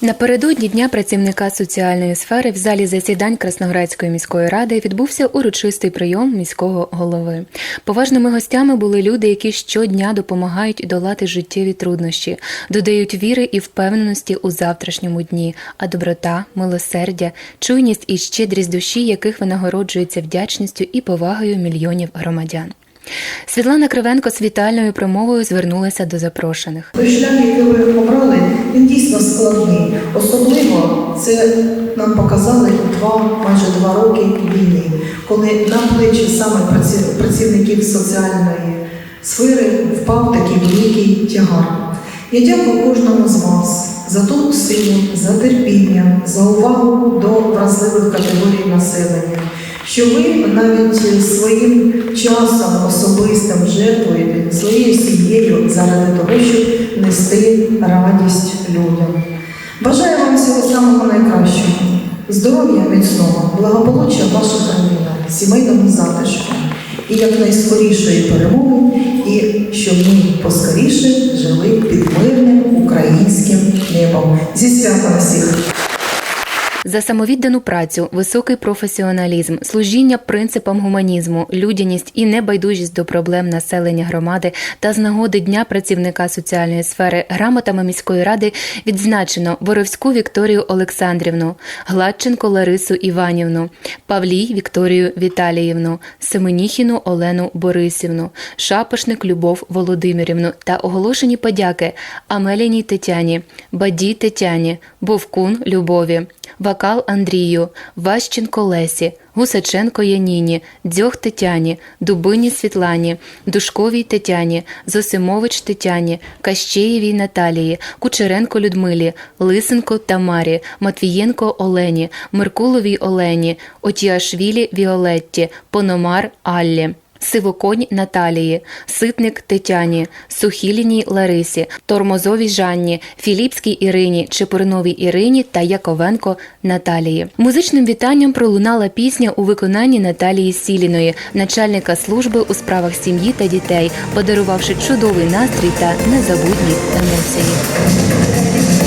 Напередодні дня працівника соціальної сфери в залі засідань Красноградської міської ради відбувся урочистий прийом міського голови. Поважними гостями були люди, які щодня допомагають долати життєві труднощі, додають віри і впевненості у завтрашньому дні, а доброта, милосердя, чуйність і щедрість душі, яких винагороджується вдячністю і повагою мільйонів громадян. Світлана Кривенко з вітальною промовою звернулася до запрошених. Той шлях, який ви обрали, він дійсно складний. Особливо це нам показали два, майже два роки війни, коли на плечі саме працівників соціальної сфери впав такий великий тягар. Я дякую кожному з вас за ту силу, за терпіння, за увагу до вразливих категорій населення, що ви навіть своїм часом особистим жертвуєте своєю сім'єю заради того, щоб нести радість людям. Бажаю вам всього самого найкращого, здоров'я міцного, благополуччя ваших родинах, сімейному затишку і якнайскорішої перемоги, і щоб ми поскоріше жили під мирним українським небом. Зі святом всіх! За самовіддану працю, високий професіоналізм, служіння принципам гуманізму, людяність і небайдужість до проблем населення громади та з нагоди Дня працівника соціальної сфери грамотами міської ради відзначено Боровську Вікторію Олександрівну, Гладченко Ларису Іванівну, Павлій Вікторію Віталіївну, Семеніхіну Олену Борисівну, Шапошник Любов Володимирівну та оголошені подяки Амеліній Тетяні, Бадій Тетяні, Бовкун Любові. Вакал Андрію, Ващенко Лесі, Гусаченко Яніні, Дзьох Тетяні, Дубині Світлані, Душковій Тетяні, Зосимович Тетяні, Кащеєвій Наталії, Кучеренко Людмилі, Лисенко Тамарі, Матвієнко Олені, Меркуловій Олені, Отіашвілі Віолетті, Пономар Аллі. Сивоконь Наталії, Ситник Тетяні, Сухіліній Ларисі, Тормозовій Жанні, Філіпській Ірині, Чепурновій Ірині та Яковенко Наталії. Музичним вітанням пролунала пісня у виконанні Наталії Сіліної, начальника служби у справах сім'ї та дітей, подарувавши чудовий настрій та незабутні емоції.